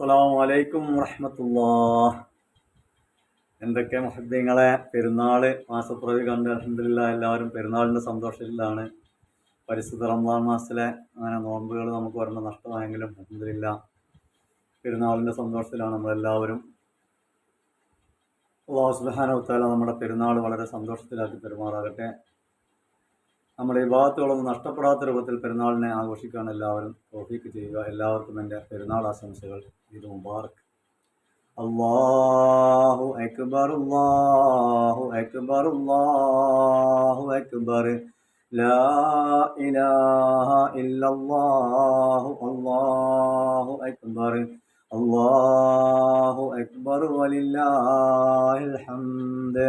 അസ്സലാമു അലൈക്കും വറഹമത്തുല്ലാ എന്തൊക്കെ മഹദ്യങ്ങളെ പെരുന്നാൾ മാസപ്പിറവി കണ്ട് അലഹമില്ല എല്ലാവരും പെരുന്നാളിന്റെ സന്തോഷത്തിലാണ്. പരിശുദ്ധ റംസാൻ മാസത്തിലെ അങ്ങനെ നോമ്പുകൾ നമുക്ക് വരേണ്ട നഷ്ടമായെങ്കിലും അലഹമില്ല പെരുന്നാളിന്റെ സന്തോഷത്തിലാണ് നമ്മളെല്ലാവരും. അള്ളാഹു തആല നമ്മുടെ പെരുന്നാൾ വളരെ സന്തോഷത്തിലാക്കി പെരുമാറാകട്ടെ നമ്മുടെ ഈ ഭാഗത്തുകളൊന്നും നഷ്ടപ്പെടാത്ത രൂപത്തിൽ പെരുന്നാളിനെ ആഘോഷിക്കാൻ എല്ലാവരും തോഫീക്ക് ചെയ്യുക. എല്ലാവർക്കും എന്റെ പെരുന്നാൾ ആശംസകൾ. ഇത് മുബാർക്ക് അള്ളാഹു അക്ബർ അള്ളാഹു അക്ബർ അള്ളാഹു അക്ബർ. ലാ ഇലാഹ ഇല്ലല്ലാഹു അല്ലാഹു അക്ബർ. അല്ലാഹു അക്ബർ വലില്ലാഹിൽ ഹംദ്.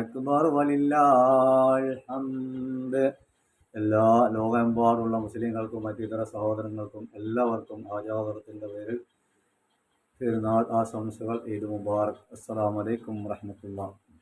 അക്ബർ വലില്ലാഹിൽ ഹംദ്. എല്ലാ ലോകമെമ്പാടുള്ള മുസ്ലിങ്ങൾക്കും മറ്റിതര സഹോദരങ്ങൾക്കും എല്ലാവർക്കും ആചാദത്തിന്റെ പേരിൽ പെരുന്നാൾ ആശംസകൾ ഈദ് മുബാറക്. വലൈക്കും വറഹമത്തുള്ള